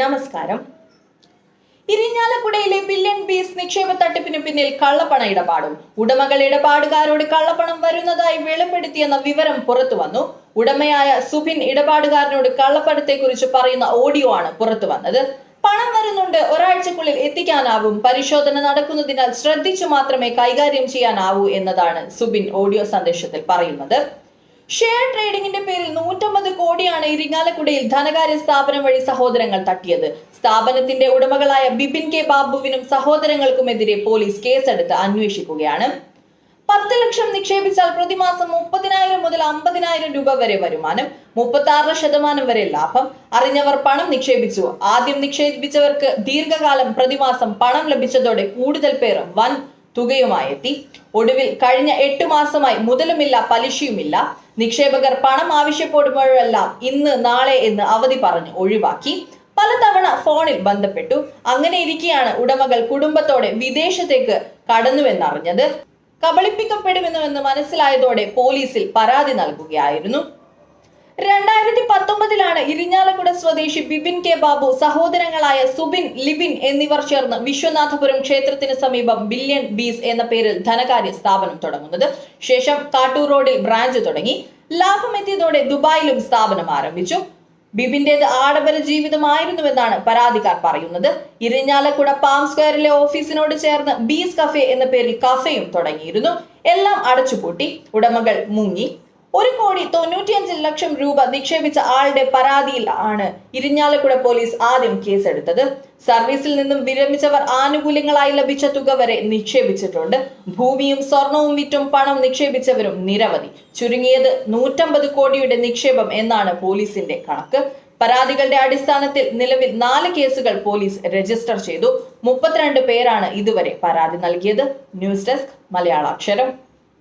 നമസ്കാരം. ഇരിഞ്ഞാലക്കുടയിലെ ബില്യൺ ബീസ് നിക്ഷേപ തട്ടിപ്പിന് പിന്നിൽ കള്ളപ്പണ ഇടപാടും. ഉടമകൾ ഇടപാടുകാരോട് കള്ളപ്പണം വരുന്നതായി വെളിപ്പെടുത്തിയെന്ന വിവരം പുറത്തു വന്നു. ഉടമയായ സുബിൻ ഇടപാടുകാരനോട് കള്ളപ്പണത്തെക്കുറിച്ച് പറയുന്ന ഓഡിയോ ആണ് പുറത്തു വന്നത്. പണം വരുന്നുണ്ട് ഒരാഴ്ചക്കുള്ളിൽ എത്തിക്കാനാവും. പരിശോധന നടക്കുന്നതിനാൽ ശ്രദ്ധിച്ചു മാത്രമേ കൈകാര്യം ചെയ്യാനാവൂ എന്നതാണ് സുബിൻ ഓഡിയോ സന്ദേശത്തിൽ പറയുന്നത്. ഷെയർ ട്രേഡിംഗിന്റെ പേരിൽ നൂറ്റമ്പത് കോടിയാണ് ഇരിങ്ങാലക്കുടയിൽ ധനകാര്യ സ്ഥാപനം വഴി സഹോദരങ്ങൾ തട്ടിയത്. സ്ഥാപനത്തിന്റെ ഉടമകളായ ബിപിൻ കെ ബാബുവിനും സഹോദരങ്ങൾക്കുമെതിരെ പോലീസ് കേസെടുത്ത് അന്വേഷിക്കുകയാണ്. പത്ത് ലക്ഷം നിക്ഷേപിച്ചാൽ പ്രതിമാസം മുപ്പതിനായിരം മുതൽ അമ്പതിനായിരം രൂപ വരെ വരുമാനം മുപ്പത്തി ആറ് ശതമാനം വരെ ലാഭം. അറിഞ്ഞവർ പണം നിക്ഷേപിച്ചു. ആദ്യം നിക്ഷേപിച്ചവർക്ക് ദീർഘകാലം പ്രതിമാസം പണം ലഭിച്ചതോടെ കൂടുതൽ പേർ വൻ തുകയുമായി എത്തി ഒടുവിൽ കഴിഞ്ഞ എട്ട് മാസമായി മുതലുമില്ല പലിശയുമില്ല. നിക്ഷേപകർ പണം ആവശ്യപ്പെടുമ്പോഴെല്ലാം ഇന്ന് നാളെ എന്ന് അവധി പറഞ്ഞ് ഒഴിവാക്കി. പലതവണ ഫോണിൽ ബന്ധപ്പെട്ടു. അങ്ങനെ ഇരിക്കെയാണ് ഉടമകൾ കുടുംബത്തോടെ വിദേശത്തേക്ക് കടന്നുവെന്നറിഞ്ഞത്. കബളിപ്പിക്കപ്പെടുമെന്നുവെന്ന് മനസ്സിലായതോടെ പോലീസിൽ പരാതി നൽകുകയായിരുന്നു. രണ്ടായിരത്തി പത്തൊമ്പതിലാണ് ഇരിഞ്ഞാലക്കുട സ്വദേശി ബിബിൻ കെ ബാബു സഹോദരങ്ങളായ സുബിൻ ലിബിൻ എന്നിവർ ചേർന്ന് വിശ്വനാഥപുരം ക്ഷേത്രത്തിന് സമീപം ബില്യൺ ബീസ് എന്ന പേരിൽ ധനകാര്യ സ്ഥാപനം തുടങ്ങുന്നത്. ശേഷം കാട്ടൂർ റോഡിൽ ബ്രാഞ്ച് തുടങ്ങി. ലാഭമെത്തിയതോടെ ദുബായിലും സ്ഥാപനം ആരംഭിച്ചു. ബിബിന്റേത് ആഡംബര ജീവിതമായിരുന്നുവെന്നാണ് പരാതിക്കാർ പറയുന്നത്. ഇരിഞ്ഞാലക്കുട പാം സ്ക്വയറിലെ ഓഫീസിനോട് ചേർന്ന് ബീസ് കഫേ എന്ന പേരിൽ കഫേയും തുടങ്ങിയിരുന്നു. എല്ലാം അടച്ചുപൂട്ടി. ഉടമകൾ മുങ്ങി. ഒരു കോടി തൊണ്ണൂറ്റിയഞ്ച് ലക്ഷം രൂപ നിക്ഷേപിച്ച ആളുടെ പരാതിയിൽ ആണ് ഇരിഞ്ഞാലക്കുട പോലീസ് ആദ്യം കേസെടുത്തത്. സർവീസിൽ നിന്നും വിരമിച്ചവർ ആനുകൂല്യങ്ങളായി ലഭിച്ച തുക വരെ നിക്ഷേപിച്ചിട്ടുണ്ട്. ഭൂമിയും സ്വർണവും വിറ്റും പണം നിക്ഷേപിച്ചവരും നിരവധി. ചുരുങ്ങിയത് നൂറ്റമ്പത് കോടിയുടെ നിക്ഷേപം എന്നാണ് പോലീസിന്റെ കണക്ക്. പരാതികളുടെ അടിസ്ഥാനത്തിൽ നിലവിൽ നാല് കേസുകൾ പോലീസ് രജിസ്റ്റർ ചെയ്തു. മുപ്പത്തിരണ്ട് പേരാണ് ഇതുവരെ പരാതി നൽകിയത്. News desk Malayalaksharam.